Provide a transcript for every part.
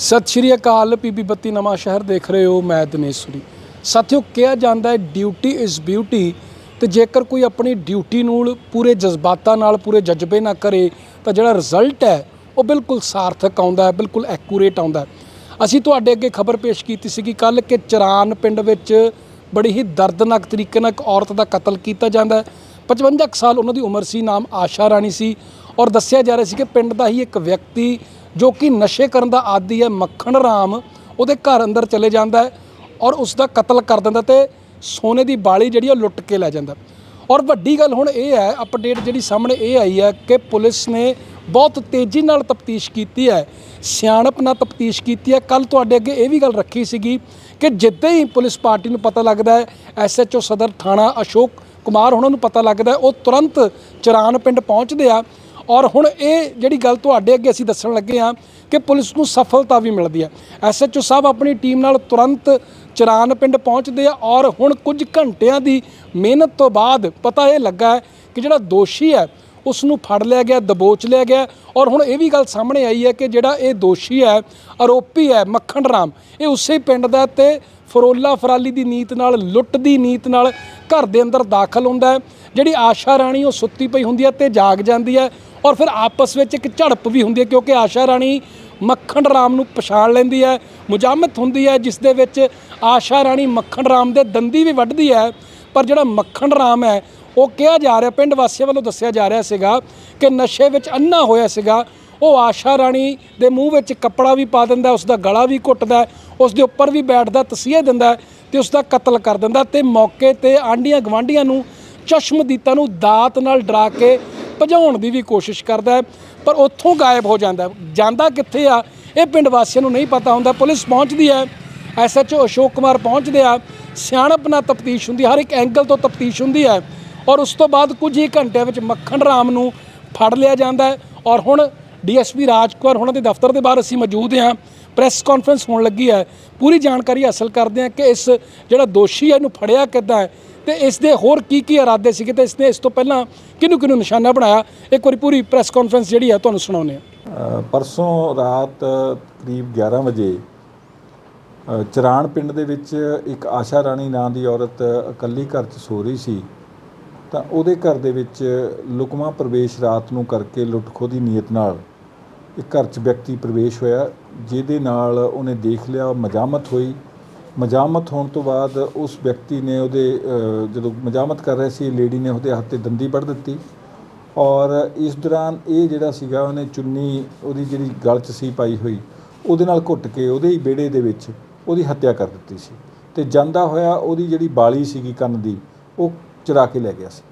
ਸਤਿ ਸ਼੍ਰੀ ਅਕਾਲ, ਪੀਪੀ ਬੱਤੀ ਨਵਾਂ ਸ਼ਹਿਰ ਦੇਖ ਰਹੇ ਹੋ, ਮੈਂ ਦਿਨੇਸ਼ਵਰੀ ਸਾਥੀਓ, ਕਿਹਾ ਜਾਂਦਾ ਹੈ ਡਿਊਟੀ ਇਜ਼ ਬਿਊਟੀ ਤੇ ਜੇਕਰ ਕੋਈ ਆਪਣੀ ਡਿਊਟੀ ਨੂੰ ਪੂਰੇ ਜਜ਼ਬਾਤਾਂ ਨਾਲ, ਪੂਰੇ ਜਜ਼ਬੇ ਨਾਲ ਕਰੇ, ਤਾਂ ਜਿਹੜਾ ਰਿਜ਼ਲਟ ਹੈ, ਉਹ ਬਿਲਕੁਲ ਸਾਰਥਕ ਆਉਂਦਾ ਹੈ, ਬਿਲਕੁਲ ਐਕੂਰੇਟ ਆਉਂਦਾ ਅਸੀਂ ਤੁਹਾਡੇ ਅੱਗੇ ਖਬਰ ਪੇਸ਼ ਕੀਤੀ ਸੀ ਕਿ ਕੱਲ ਕਿ ਚਰਾਨ ਪਿੰਡ ਵਿੱਚ ਬੜੀ ਹੀ ਦਰਦਨਾਕ ਤਰੀਕੇ ਨਾਲ ਇੱਕ ਔਰਤ ਦਾ ਕਤਲ ਕੀਤਾ ਜਾਂਦਾ ਹੈ। 55 ਕੁ ਸਾਲ ਉਹਨਾਂ ਦੀ ਉਮਰ ਸੀ, ਨਾਮ ਆਸ਼ਾ ਰਾਣੀ ਸੀ ਔਰ ਦੱਸਿਆ ਜਾ ਰਿਹਾ ਸੀ ਕਿ ਪਿੰਡ ਦਾ ਹੀ ਇੱਕ ਵਿਅਕਤੀ ਜੋ ਕਿ ਨਸ਼ੇ ਕਰਨ ਦਾ ਆਦੀ ਹੈ, ਮੱਖਣ ਰਾਮ ਉਹਦੇ ਘਰ ਅੰਦਰ ਚਲੇ ਜਾਂਦਾ ਹੈ ਔਰ ਉਸ ਦਾ ਕਤਲ ਕਰ ਦਿੰਦਾ ਤੇ ਸੋਨੇ ਦੀ ਬਾਲੀ ਜਿਹੜੀ ਉਹ ਲੁੱਟ ਕੇ ਲੈ ਜਾਂਦਾ। ਔਰ ਵੱਡੀ ਗੱਲ ਹੁਣ ਇਹ ਹੈ ਅਪਡੇਟ ਜਿਹੜੀ ਸਾਹਮਣੇ ਇਹ ਆਈ ਹੈ ਕਿ ਪੁਲਿਸ ਨੇ ਬਹੁਤ ਤੇਜ਼ੀ ਨਾਲ ਤਫਤੀਸ਼ ਕੀਤੀ ਹੈ, ਸਿਆਣਪ ਨਾਲ ਤਫਤੀਸ਼ ਕੀਤੀ ਹੈ। ਕੱਲ ਤੁਹਾਡੇ ਅੱਗੇ ਇਹ ਵੀ ਗੱਲ ਰੱਖੀ ਸੀਗੀ ਕਿ ਜਿੱਦਾਂ ਹੀ ਪੁਲਿਸ ਪਾਰਟੀ ਨੂੰ ਪਤਾ ਲੱਗਦਾ ਹੈ ਐਸਐਚਓ ਸਦਰ ਥਾਣਾ ਅਸ਼ੋਕ ਕੁਮਾਰ ਉਹਨਾਂ ਨੂੰ ਪਤਾ ਲੱਗਦਾ ਉਹ ਤੁਰੰਤ ਚਰਾਨ ਪਿੰਡ ਪਹੁੰਚਦੇ ਆ। ਔਰ ਹੁਣ ਇਹ ਜਿਹੜੀ ਗੱਲ ਤੁਹਾਡੇ ਅੱਗੇ ਅਸੀਂ ਦੱਸਣ ਲੱਗੇ ਹਾਂ ਕਿ ਪੁਲਿਸ ਨੂੰ ਸਫਲਤਾ ਵੀ ਮਿਲਦੀ ਹੈ। ਐਸਐਚਓ ਸਾਹਿਬ ਆਪਣੀ ਟੀਮ ਨਾਲ ਤੁਰੰਤ ਚਰਾਨ ਪਿੰਡ ਪਹੁੰਚਦੇ ਆ ਔਰ ਹੁਣ ਕੁਝ ਘੰਟਿਆਂ ਦੀ ਮਿਹਨਤ ਤੋਂ ਬਾਅਦ ਪਤਾ ਇਹ ਲੱਗਾ ਹੈ ਕਿ ਜਿਹੜਾ ਦੋਸ਼ੀ ਹੈ ਉਸ ਨੂੰ ਫੜ ਲਿਆ ਗਿਆ, ਦਬੋਚ ਲਿਆ ਗਿਆ ਔਰ ਹੁਣ ਇਹ ਵੀ ਗੱਲ ਸਾਹਮਣੇ ਆਈ ਹੈ ਕਿ ਜਿਹੜਾ ਇਹ ਦੋਸ਼ੀ ਹੈ, ਆਰੋਪੀ ਹੈ ਮੱਖਣ ਰਾਮ, ਇਹ ਉਸੇ ਪਿੰਡ ਦਾ ਤੇ ਫਰੋਲਾ ਫਰਾਲੀ ਦੀ ਨੀਤ ਨਾਲ, ਲੁੱਟ ਦੀ ਨੀਤ ਨਾਲ ਘਰ ਦੇ ਅੰਦਰ ਦਾਖਲ ਹੁੰਦਾ ਜਿਹੜੀ ਆਸ਼ਾ ਰਾਣੀ ਉਹ ਸੁੱਤੀ ਪਈ ਹੁੰਦੀ ਹੈ ਤੇ ਜਾਗ ਜਾਂਦੀ ਹੈ। ਔਰ ਫਿਰ ਆਪਸ ਵਿੱਚ ਇੱਕ ਝੜਪ ਵੀ ਹੁੰਦੀ ਹੈ, ਕਿਉਂਕਿ ਆਸ਼ਾ ਰਾਣੀ ਮੱਖਣ ਰਾਮ ਨੂੰ ਪਛਾਣ ਲੈਂਦੀ ਹੈ, ਮੁਜਾਮਤ ਹੁੰਦੀ ਹੈ, ਜਿਸ ਦੇ ਵਿੱਚ ਆਸ਼ਾ ਰਾਣੀ ਮੱਖਣ ਰਾਮ ਦੇ ਦੰਦੀ ਵੀ ਵੱਢਦੀ ਹੈ। ਪਰ ਜਿਹੜਾ ਮੱਖਣ ਰਾਮ ਹੈ, ਉਹ ਕਿਹਾ ਜਾ ਰਿਹਾ, ਪਿੰਡ ਵਾਸੀਆਂ ਵੱਲੋਂ ਦੱਸਿਆ ਜਾ ਰਿਹਾ ਸੀਗਾ ਕਿ ਨਸ਼ੇ ਵਿੱਚ ਅੰਨਾ ਹੋਇਆ ਸੀਗਾ। ਉਹ ਆਸ਼ਾ ਰਾਣੀ ਦੇ ਮੂੰਹ ਵਿੱਚ ਕੱਪੜਾ ਵੀ ਪਾ ਦਿੰਦਾ ਉਸ ਦਾ ਗਲਾ ਵੀ ਘੁੱਟਦਾ ਉਸ ਦੇ ਉੱਪਰ ਵੀ ਬੈਠਦਾ, ਤਸੀਹੇ ਦਿੰਦਾ ਤੇ ਉਸ ਦਾ ਕਤਲ ਕਰ ਦਿੰਦਾ ਤੇ ਮੌਕੇ ਤੇ ਆਂਡੀਆਂ ਗਵਾਂਡੀਆਂ ਨੂੰ ਚਸ਼ਮਦੀਤਾ ਨੂੰ ਦਾਤ ਨਾਲ ਡਰਾ ਕੇ ਭਜਾਉਣ ਦੀ ਵੀ ਕੋਸ਼ਿਸ਼ ਕਰਦਾ ਹੈ ਪਰ ਉੱਥੋਂ ਗਾਇਬ ਹੋ ਜਾਂਦਾ ਹੈ। ਜਾਂਦਾ ਕਿੱਥੇ ਆ ਇਹ ਪਿੰਡ ਵਾਸੀਆਂ ਨੂੰ ਨਹੀਂ ਪਤਾ ਹੁੰਦਾ। ਪੁਲਿਸ ਪਹੁੰਚਦੀ ਹੈ ਐਸਐਚਓ ਅਸ਼ੋਕ ਕੁਮਾਰ ਪਹੁੰਚਦੇ ਆ। ਸਿਆਣਪ ਨਾਲ ਤਫਤੀਸ਼ ਹੁੰਦੀ ਹੈ, ਹਰ ਇੱਕ ਐਂਗਲ ਤੋਂ ਤਫਤੀਸ਼ ਹੁੰਦੀ ਹੈ ਔਰ ਉਸ ਤੋਂ ਬਾਅਦ ਕੁਝ ਹੀ ਘੰਟਿਆਂ ਵਿੱਚ ਮੱਖਣ ਰਾਮ ਨੂੰ ਫੜ ਲਿਆ ਜਾਂਦਾ ਹੈ ਔਰ ਹੁਣ ਡੀਐਸਪੀ ਰਾਜਕੁਮਾਰ ਉਹਨਾਂ ਦੇ ਦਫ਼ਤਰ ਦੇ ਬਾਹਰ ਅਸੀਂ ਮੌਜੂਦ ਹਾਂ। ਪ੍ਰੈਸ ਕਾਨਫਰੰਸ ਹੋਣ ਲੱਗੀ ਹੈ। ਪੂਰੀ ਜਾਣਕਾਰੀ ਹਾਸਲ ਕਰਦੇ ਹਾਂ ਕਿ ਇਸ ਜਿਹੜਾ ਦੋਸ਼ੀ ਹੈ ਇਹਨੂੰ ਫੜਿਆ ਕਿੱਦਾਂ ਹੈ? ਤੇ ਇਸ ਦੇ ਹੋਰ ਕੀ ਕੀ ਇਰਾਦੇ ਸੀਗੇ ਤੇ ਇਸਨੇ ਇਸ ਤੋਂ ਪਹਿਲਾਂ ਕਿਹਨੂੰ ਕਿਹਨੂੰ ਨਿਸ਼ਾਨਾ ਬਣਾਇਆ? ਇੱਕ ਵਾਰੀ ਪੂਰੀ ਪ੍ਰੈਸ ਕਾਨਫਰੰਸ ਜਿਹੜੀ ਆ ਤੁਹਾਨੂੰ ਸੁਣਾਉਂਦੇ ਹਾਂ। ਪਰਸੋਂ ਰਾਤ ਕਰੀਬ 11 ਵਜੇ ਅ, ਚਰਾਣ ਪਿੰਡ ਦੇ ਵਿੱਚ ਇੱਕ ਆਸ਼ਾ ਰਾਣੀ ਨਾਂ ਦੀ ਔਰਤ ਇਕੱਲੀ ਘਰ 'ਚ ਸੋ ਰਹੀ ਸੀ। ਤਾਂ ਉਹਦੇ ਘਰ ਦੇ ਵਿੱਚ ਲੁਕਮਾ ਪ੍ਰਵੇਸ਼ ਰਾਤ ਨੂੰ ਕਰਕੇ ਲੁੱਟਖੋ ਦੀ ਨੀਅਤ ਨਾਲ ਇੱਕ ਘਰ 'ਚ ਵਿਅਕਤੀ ਪ੍ਰਵੇਸ਼ ਹੋਇਆ ਜਿਹਦੇ ਨਾਲ ਉਹਨੇ ਦੇਖ ਲਿਆ ਮਜਾਮਤ ਹੋਈ। ਮਜਾਮਤ ਹੋਣ ਤੋਂ ਬਾਅਦ ਉਸ ਵਿਅਕਤੀ ਨੇ ਉਹਦੇ ਜਦੋਂ ਮਜਾਮਤ ਕਰ ਰਹੇ ਸੀ, ਲੇਡੀ ਨੇ ਉਹਦੇ ਹੱਥ ਤੇ ਦੰਦੀ ਵੱਢ ਦਿੱਤੀ ਔਰ ਇਸ ਦੌਰਾਨ ਇਹ ਜਿਹੜਾ ਸੀਗਾ, ਉਹਨੇ ਚੁੰਨੀ ਉਹਦੀ ਜਿਹੜੀ ਗਲ 'ਚ ਸੀ ਪਾਈ ਹੋਈ, ਉਹਦੇ ਨਾਲ ਘੁੱਟ ਕੇ ਉਹਦੇ ਹੀ ਵਿਹੜੇ ਦੇ ਵਿੱਚ ਉਹਦੀ ਹੱਤਿਆ ਕਰ ਦਿੱਤੀ ਸੀ ਤੇ ਜਾਂਦਾ ਹੋਇਆ ਉਹਦੀ ਜਿਹੜੀ ਬਾਲੀ ਸੀਗੀ ਕੰਨ ਦੀ, ਉਹ ਚੁਰਾ ਕੇ ਲੈ ਗਿਆ ਸੀ।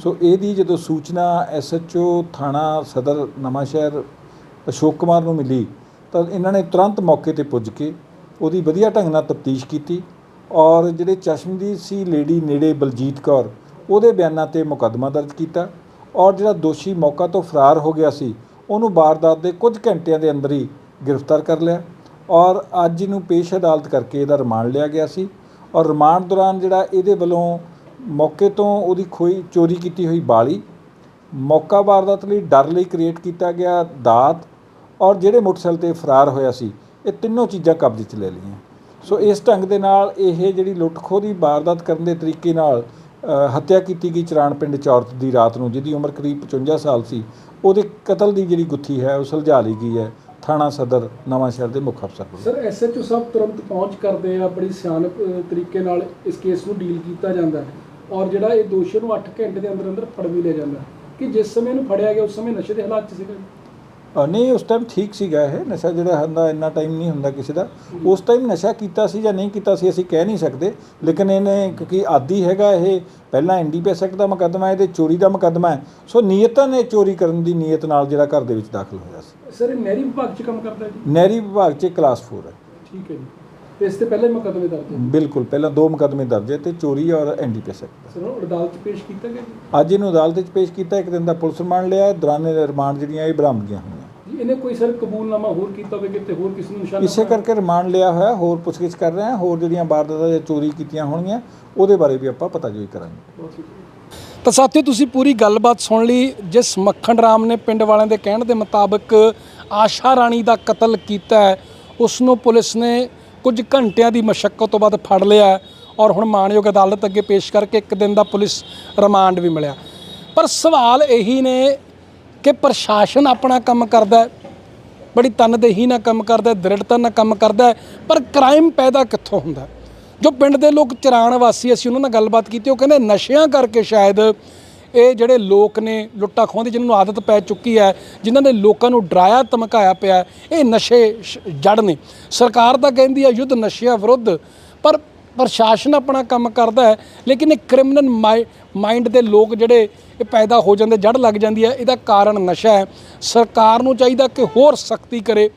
ਸੋ ਇਹਦੀ ਜਦੋਂ ਸੂਚਨਾ ਐਸਐਚਓ ਥਾਣਾ ਸਦਰ, ਨਵਾਂਸ਼ਹਿਰ ਅਸ਼ੋਕ ਕੁਮਾਰ ਨੂੰ ਮਿਲੀ, ਤਾਂ ਇਹਨਾਂ ਨੇ ਤੁਰੰਤ ਮੌਕੇ ਤੇ ਪੁੱਜ ਕੇ ਉਹਦੀ ਵਧੀਆ ਢੰਗ ਨਾਲ ਤਫਤੀਸ਼ ਕੀਤੀ ਔਰ ਜਿਹੜੇ ਚਸ਼ਮਦੀਦ ਸੀ ਲੇਡੀ ਨੇੜੇ ਬਲਜੀਤ ਕੌਰ, ਉਹਦੇ ਬਿਆਨਾਂ ਤੇ ਮੁਕੱਦਮਾ ਦਰਜ ਕੀਤਾ ਔਰ ਜਿਹੜਾ ਦੋਸ਼ੀ ਮੌਕਾ ਤੋਂ ਫਰਾਰ ਹੋ ਗਿਆ ਸੀ, ਉਹਨੂੰ ਵਾਰਦਾਤ ਦੇ ਕੁਝ ਘੰਟਿਆਂ ਦੇ ਅੰਦਰ ਹੀ ਗ੍ਰਿਫਤਾਰ ਕਰ ਲਿਆ ਔਰ ਅੱਜ ਇਹਨੂੰ ਪੇਸ਼ ਅਦਾਲਤ ਕਰਕੇ ਇਹਦਾ ਰਿਮਾਂਡ ਲਿਆ ਗਿਆ ਸੀ ਔਰ ਰਿਮਾਂਡ ਦੌਰਾਨ ਜਿਹੜਾ ਇਹਦੇ ਵੱਲੋਂ ਮੌਕੇ ਤੋਂ ਉਹਦੀ ਖੋਈ ਚੋਰੀ ਕੀਤੀ ਹੋਈ ਬਾਲੀ, ਮੌਕਾ ਵਾਰਦਾਤ ਲਈ ਡਰ ਲਈ ਕ੍ਰੀਏਟ ਕੀਤਾ ਗਿਆ ਦਾਤ ਔਰ ਜਿਹੜੇ ਮੋਟਰਸਾਈਕਲ ਤੇ ਫਰਾਰ ਹੋਇਆ ਸੀ ਇਹ ਤਿੰਨੋਂ ਚੀਜ਼ਾਂ ਕਬਜ਼ੇ 'ਚ ਲੈ ਲਈਆਂ। ਸੋ ਇਸ ਢੰਗ ਦੇ ਨਾਲ ਇਹ ਜਿਹੜੀ ਲੁੱਟ ਖੋਹ ਦੀ ਵਾਰਦਾਤ ਕਰਨ ਦੇ ਤਰੀਕੇ ਨਾਲ ਹੱਤਿਆ ਕੀਤੀ ਗਈ ਚਰਾਣ ਪਿੰਡ ਚ ਔਰਤ ਦੀ ਰਾਤ ਨੂੰ, ਜਿਹਦੀ ਉਮਰ ਕਰੀਬ 55 ਸਾਲ ਸੀ, ਉਹਦੇ ਕਤਲ ਦੀ ਜਿਹੜੀ ਗੁੱਥੀ ਹੈ, ਉਹ ਸੁਲਝਾ ਲਈ ਗਈ ਹੈ ਥਾਣਾ ਸਦਰ ਨਵਾਂ ਸ਼ਹਿਰ ਦੇ ਮੁੱਖ ਅਫਸਰ ਕੋਲ। ਸਰ ਐਸਐਚਓ ਸਾਹਿਬ ਤੁਰੰਤ ਪਹੁੰਚ ਕਰਦੇ ਆ, ਬੜੀ ਸਿਆਣਪ ਤਰੀਕੇ ਨਾਲ ਇਸ ਕੇਸ ਨੂੰ ਡੀਲ ਕੀਤਾ ਜਾਂਦਾ ਹੈ ਔਰ ਜਿਹੜਾ ਇਹ ਦੋਸ਼ੀ ਨੂੰ 8 ਘੰਟੇ ਦੇ ਅੰਦਰ ਅੰਦਰ ਫੜ ਵੀ ਲਿਆ ਜਾਂਦਾ ਕਿ ਜਿਸ ਸਮੇਂ ਇਹਨੂੰ ਫੜਿਆ ਗਿਆ, ਉਸ ਸਮੇਂ ਨਸ਼ੇ ਦੇ ਹਾਲਾਤ 'ਚ ਸੀਗਾ। ਨਹੀਂ ਉਸ ਟਾਈਮ ਠੀਕ ਸੀਗਾ ਇਹ। ਨਸ਼ਾ ਜਿਹੜਾ ਹੁੰਦਾ ਇੰਨਾ ਟਾਈਮ ਨਹੀਂ ਹੁੰਦਾ ਕਿਸੇ ਦਾ। ਉਸ ਟਾਈਮ ਨਸ਼ਾ ਕੀਤਾ ਸੀ ਜਾਂ ਨਹੀਂ ਕੀਤਾ ਸੀ ਅਸੀਂ ਕਹਿ ਨਹੀਂ ਸਕਦੇ। ਲੇਕਿਨ ਇਹਨੇ ਕਿਉਂਕਿ ਆਦੀ ਹੈਗਾ ਇਹ ਪਹਿਲਾਂ ਐਨਡੀਪੀਐਸ ਐਕਟ ਦਾ ਮੁਕੱਦਮਾ ਹੈ ਇਹਦੇ ਚੋਰੀ ਦਾ ਮੁਕੱਦਮਾ ਹੈ। ਸੋ ਨੀਅਤਾਂ ਨੇ ਚੋਰੀ ਕਰਨ ਦੀ ਨੀਅਤ ਨਾਲ ਜਿਹੜਾ ਘਰ ਦੇ ਵਿੱਚ ਦਾਖਲ ਹੋਇਆ ਸੀ। ਸਰ ਇਹ ਨਹਿਰੀ ਵਿਭਾਗ 'ਚ ਕੰਮ ਕਰਦਾ ਜੀ? ਨਹਿਰੀ ਵਿਭਾਗ 'ਚ ਕਲਾਸ 4 ਹੈ। ਠੀਕ ਹੈ ਜੀ। ਤੇ ਇਸ ਤੇ ਪਹਿਲਾਂ ਹੀ ਮੁਕੱਦਮੇ ਦਰਜ ਹੈ? ਬਿਲਕੁਲ ਪਹਿਲਾਂ ਦੋ ਮੁਕੱਦਮੇ ਦਰਜ ਹੈ ਤੇ ਚੋਰੀ ਔਰ ਐਨਡੀਪੀਐਸ ਐਕਟ ਸਰ ਉਹ ਅਦਾਲਤ 'ਚ ਪੇਸ਼ ਕੀਤਾ ਗਿਆ ਜੀ? ਅੱਜ ਇਹਨੂੰ ਅਦਾਲਤ ਵਿੱਚ ਪੇਸ਼ ਕੀਤਾ ਇੱਕ ਦਿਨ ਦਾ ਪੁਲਿਸ ਰਿਮਾਂਡ ਲਿਆ ਦੌਰਾਨੇ ਰਿਮਾਂਡ ਜਿਹੜੀਆਂ ਇਹ ਬਰਾਮਦਗੀਆਂ ਇਹਨੇ ਕੋਈ ਸਰ ਕਬੂਲਨਾਮਾ ਹੋਰ ਕੀਤਾ ਹੋਵੇ ਕਿਤੇ ਹੋਰ ਕਿਸੇ ਨੂੰ ਨਿਸ਼ਾਨਾ ਇਸੇ ਕਰਕੇ ਰਿਮਾਂਡ ਲਿਆ ਹੋਇਆ ਹੋਰ ਪੁੱਛਗਿੱਛ ਕਰ ਰਹੇ ਹਾਂ ਹੋਰ ਜਿਹੜੀਆਂ ਵਾਰਦਾਤਾਂ ਜਾਂ ਚੋਰੀ ਕੀਤੀਆਂ ਹੋਣਗੀਆਂ ਉਹਦੇ ਬਾਰੇ ਵੀ ਆਪਾਂ ਪਤਾ ਜੋਈ ਕਰਾਂਗੇ। ਤਾਂ ਸਾਥੀਓ ਤੁਸੀਂ ਪੂਰੀ ਗੱਲਬਾਤ ਸੁਣ ਲਈ ਜਿਸ ਮੱਖਣ ਰਾਮ ਨੇ ਪਿੰਡ ਵਾਲਿਆਂ ਦੇ ਕਹਿਣ ਦੇ ਮੁਤਾਬਕ ਆਸ਼ਾ ਰਾਣੀ ਦਾ ਕਤਲ ਕੀਤਾ ਹੈ ਉਸ ਨੂੰ ਪੁਲਿਸ ਨੇ ਕੁਝ ਘੰਟਿਆਂ ਦੀ ਮਸ਼ੱਕਤ ਤੋਂ ਬਾਅਦ ਫੜ ਲਿਆ ਔਰ ਹੁਣ ਮਾਣਯੋਗ ਅਦਾਲਤ ਅੱਗੇ ਪੇਸ਼ ਕਰਕੇ ਇੱਕ ਦਿਨ ਦਾ ਪੁਲਿਸ ਰਿਮਾਂਡ ਵੀ ਮਿਲਿਆ। ਪਰ ਸਵਾਲ ਇਹੀ ਨੇ ਕਿ ਪ੍ਰਸ਼ਾਸਨ ਆਪਣਾ ਕੰਮ ਕਰਦਾ ਬੜੀ ਤਨਦੇਹੀ ਨਾਲ ਕੰਮ ਕਰਦਾ ਦ੍ਰਿੜਤਾ ਨਾਲ ਕੰਮ ਕਰਦਾ ਪਰ ਕ੍ਰਾਈਮ ਪੈਦਾ ਕਿੱਥੋਂ ਹੁੰਦਾ ਜੋ ਪਿੰਡ ਦੇ ਲੋਕ ਚਰਾਣ ਵਾਸੀ, ਅਸੀਂ ਉਹਨਾਂ ਨਾਲ ਗੱਲਬਾਤ ਕੀਤੀ, ਉਹ ਕਹਿੰਦੇ ਨਸ਼ਿਆਂ ਕਰਕੇ ਸ਼ਾਇਦ ਇਹ ਜਿਹੜੇ ਲੋਕ ਨੇ ਲੁੱਟਾ ਖੋਹਣ ਜਿਨ੍ਹਾਂ ਨੂੰ ਆਦਤ ਪੈ ਚੁੱਕੀ ਹੈ, ਜਿਨ੍ਹਾਂ ਨੇ ਲੋਕਾਂ ਨੂੰ ਡਰਾਇਆ, ਧਮਕਾਇਆ ਪਿਆ ਇਹ ਨਸ਼ੇ ਸ਼- ਜੜ ਨੇ। ਸਰਕਾਰ ਤਾਂ ਕਹਿੰਦੀ ਹੈ, ਯੁੱਧ ਨਸ਼ਿਆਂ ਵਿਰੁੱਧ, ਪਰ ਪ੍ਰਸ਼ਾਸਨ ਆਪਣਾ ਕੰਮ ਕਰਦਾ ਹੈ, ਲੇਕਿਨ ਇਹ ਕ੍ਰਿਮੀਨਲ ਮਾਈਂਡ ਦੇ ਲੋਕ ਜਿਹੜੇ ਇਹ ਪੈਦਾ ਹੋ ਜਾਂਦੇ, ਜੜ ਲੱਗ ਜਾਂਦੀ ਹੈ, ਇਹਦਾ ਕਾਰਨ ਨਸ਼ਾ ਹੈ। ਸਰਕਾਰ ਨੂੰ ਚਾਹੀਦਾ ਕਿ ਹੋਰ ਸਖਤੀ ਕਰੇ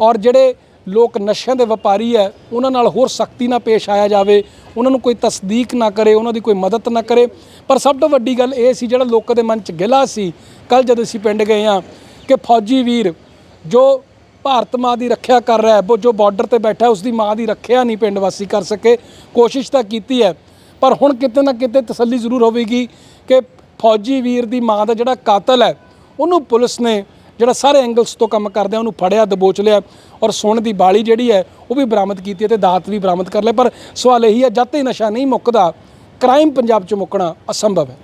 ਔਰ ਜਿਹੜੇ ਲੋਕ ਨਸ਼ਿਆਂ ਦੇ ਵਪਾਰੀ ਹੈ, ਉਹਨਾਂ ਨਾਲ ਹੋਰ ਸਖਤੀ ਨਾਲ ਪੇਸ਼ ਆਇਆ ਜਾਵੇ, ਉਹਨਾਂ ਨੂੰ ਕੋਈ ਤਸਦੀਕ ਨਾ ਕਰੇ, ਉਹਨਾਂ ਦੀ ਕੋਈ ਮਦਦ ਨਾ ਕਰੇ। ਪਰ ਸਭ ਤੋਂ ਵੱਡੀ ਗੱਲ ਇਹ ਸੀ, ਜਿਹੜਾ ਲੋਕਾਂ ਦੇ ਮਨ 'ਚ ਗਿਲਾ ਸੀ ਕੱਲ ਜਦੋਂ ਅਸੀਂ ਪਿੰਡ ਗਏ ਹਾਂ, ਕਿ ਫੌਜੀ ਵੀਰ ਜੋ ਭਾਰਤ ਮਾਂ ਦੀ ਰੱਖਿਆ ਕਰ ਰਿਹਾ ਹੈ ਜੋ ਬਾਰਡਰ ਤੇ ਬੈਠਾ ਹੈ, ਉਸ ਦੀ ਮਾਂ ਦੀ ਰੱਖਿਆ ਨਹੀਂ ਪਿੰਡ ਵਾਸੀ ਕਰ ਸਕੇ। ਕੋਸ਼ਿਸ਼ ਤਾਂ ਕੀਤੀ ਹੈ ਪਰ ਹੁਣ ਕਿਤੇ ਨਾ ਕਿਤੇ ਤਸੱਲੀ ਜ਼ਰੂਰ ਹੋਵੇਗੀ ਕਿ ਫੌਜੀ ਵੀਰ ਦੀ ਮਾਂ ਦਾ ਜਿਹੜਾ ਕਾਤਲ ਹੈ ਉਹਨੂੰ ਪੁਲਿਸ ਨੇ ਜਿਹੜਾ ਸਾਰੇ ਐਂਗਲਸ ਤੋਂ ਕੰਮ ਕਰਦਿਆਂ ਉਹਨੂੰ ਫੜਿਆ ਦਬੋਚ ਲਿਆ ਔਰ ਸੋਨ ਦੀ ਬਾਲੀ ਜਿਹੜੀ ਹੈ ਉਹ ਵੀ ਬਰਾਮਦ ਕੀਤੀ ਹੈ ਤੇ ਦਾਤ ਵੀ ਬਰਾਮਦ ਕਰ ਲਿਆ। ਪਰ ਸਵਾਲ ਇਹੀ ਹੈ ਜਦ ਤੱਕ ਨਸ਼ਾ ਨਹੀਂ ਮੁੱਕਦਾ ਕ੍ਰਾਈਮ ਪੰਜਾਬ 'ਚ ਮੁੱਕਣਾ ਅਸੰਭਵ ਹੈ।